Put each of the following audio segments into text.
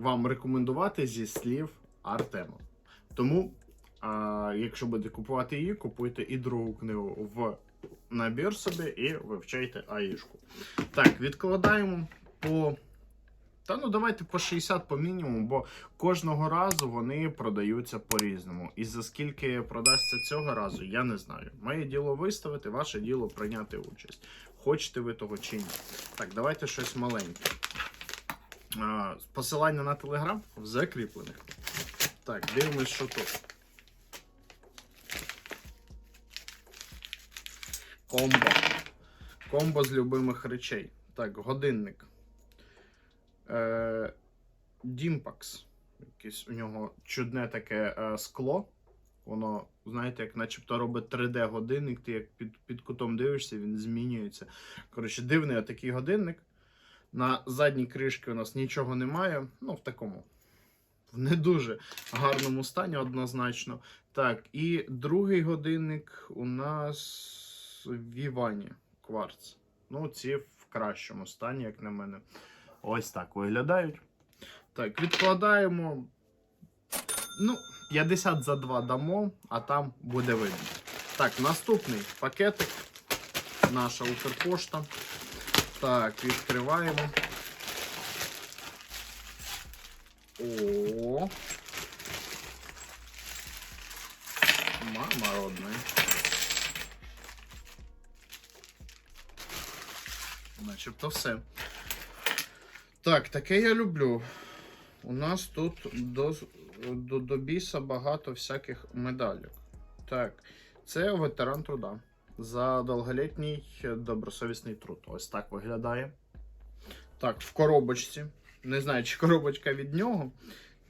вам рекомендувати зі слів Артема. Тому, а, якщо будете купувати її, купуйте і другу книгу в набір собі і вивчайте АІшку. Так, відкладаємо по. Та ну давайте по 60 по мінімуму, бо кожного разу вони продаються по-різному. І за скільки продасться цього разу, я не знаю. Моє діло виставити, ваше діло прийняти участь. Хочете ви того чи ні. Так, давайте щось маленьке. Посилання на телеграм в закріплених. Так, дивимось, що тут. Комбо. Комбо з любимих речей. Так, годинник. Е, Дімпакс. Якесь у нього чудне таке е, скло. Воно, знаєте, як начебто робить 3D-годинник, ти як під, під кутом дивишся, він змінюється. Коротше, дивний отакий годинник. На задній кришці у нас нічого немає. Ну, в такому. В не дуже гарному стані, однозначно. Так, і другий годинник у нас в Івані кварц. Ну, ці в кращому стані, як на мене. Ось так виглядають. Так, відкладаємо. Ну, 50 за 2 дамо, а там буде видно. Так, наступний пакетик. Наша Укрпошта. Так, відкриваємо. О. Мама родная. Начебто все. Так, таке я люблю. У нас тут до, до, до біса багато всяких медалек. Так, це ветеран труда. За довголітній добросовісний труд. Ось так виглядає. Так, в коробочці. Не знаю, чи коробочка від нього.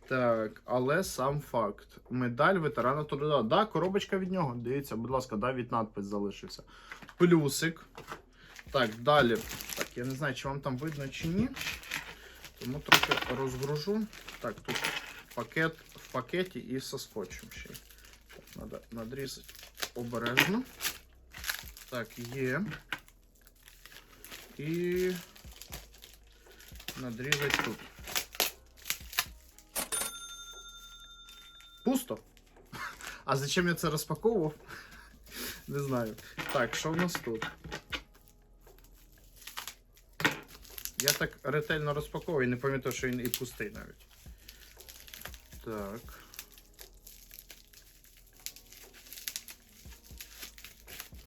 Так, але сам факт. Медаль ветерана труда. Да, коробочка від нього. Дивіться, будь ласка, да, від надпис залишився. Плюсик. Так, далі. Так, я не знаю, чи вам там видно чи ні. Тому трохи розгружу. Так, тут пакет в пакеті і со ще. Так, треба надрізати обережно. Так, є. І надрізати тут. Пусто. А зачем я це розпаковував? Не знаю. Так, що в нас тут? Я так ретельно розпаковую і не пам'ятаю, що він і пустий навіть. Так.